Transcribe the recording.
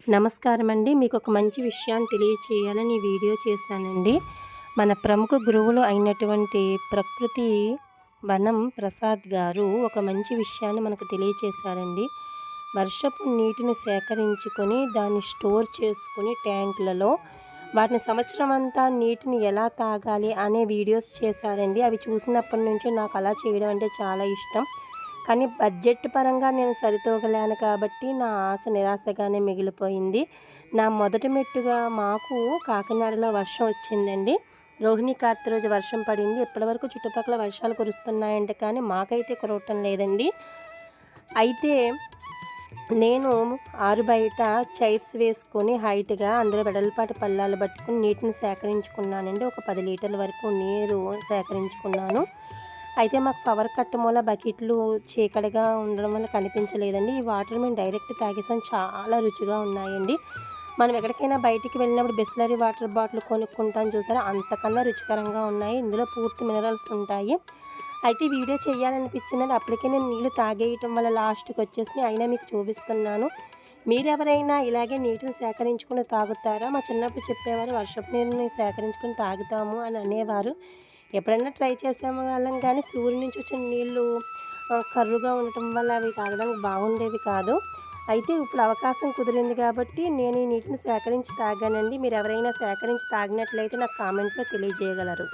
నమస్కారం అండి మీకు ఒక మంచి విషయాన్ని తెలియచేయాలని వీడియో చేశానండి. మన ప్రముఖ గురువులు అయినటువంటి ప్రకృతి వనం ప్రసాద్ గారు ఒక మంచి విషయాన్ని మనకు తెలియచేశారండి. వర్షపు నీటిని సేకరించుకొని దాన్ని స్టోర్ చేసుకుని ట్యాంకులలో వాటిని సంవత్సరం అంతా నీటిని ఎలా తాగాలి అనే వీడియోస్ చేశారండి. అవి చూసినప్పటి నుంచి నాకు అలా చేయడం అంటే చాలా ఇష్టం. కానీ బడ్జెట్ పరంగా నేను సరితూగలేను కాబట్టి నా ఆశ నిరాశగానే మిగిలిపోయింది. నా మొదటి మెట్టుగా మాకు కాకినాడలో వర్షం వచ్చిందండి. రోహిణి కార్తీ రోజు వర్షం పడింది. ఇప్పటివరకు చుట్టుపక్కల వర్షాలు కురుస్తున్నాయంటే కానీ మాకైతే కురవటం లేదండి. అయితే నేను ఆరు బయట చైర్స్ వేసుకొని హైట్గా అందులో వెడల్పాటి పల్లాలు పట్టుకుని నీటిని సేకరించుకున్నానండి. ఒక పది లీటర్ల వరకు నీరు సేకరించుకున్నాను. అయితే మాకు పవర్ కట్ మూల బకెట్లు చీకటిగా ఉండడం వల్ల కనిపించలేదండి. ఈ వాటర్ మేము డైరెక్ట్ తాగేసాం. చాలా రుచిగా ఉన్నాయండి. మనం ఎక్కడికైనా బయటికి వెళ్ళినప్పుడు బిస్లరీ వాటర్ బాటిల్ కొనుక్కుంటాం చూసారా? అంతకన్నా రుచికరంగా ఉన్నాయి. ఇందులో పూర్తి మినరల్స్ ఉంటాయి. అయితే వీడియో చేయాలనిపించిందంటే అప్పటికే నేను నీళ్ళు తాగేయటం వల్ల లాస్ట్కి వచ్చేసి అయినా మీకు చూపిస్తున్నాను. మీరెవరైనా ఇలాగే నీటిని సేకరించుకుని తాగుతారా? మా చిన్నప్పుడు చెప్పేవారు వర్షపు నీరుని సేకరించుకుని తాగుతాము అని అనేవారు. ఎప్పుడైనా ట్రై చేసాము వాళ్ళం కానీ సూర్యుడి నుంచి వచ్చిన నీళ్ళు కర్రుగా ఉండటం వల్ల అవి తాగడానికి బాగుండేవి కాదు. అయితే ఇప్పుడు అవకాశం కుదిరింది కాబట్టి నేను ఈ నీటిని సేకరించి తాగానండి. మీరు ఎవరైనా సేకరించి తాగినట్లయితే నాకు కామెంట్లో తెలియజేయగలరు.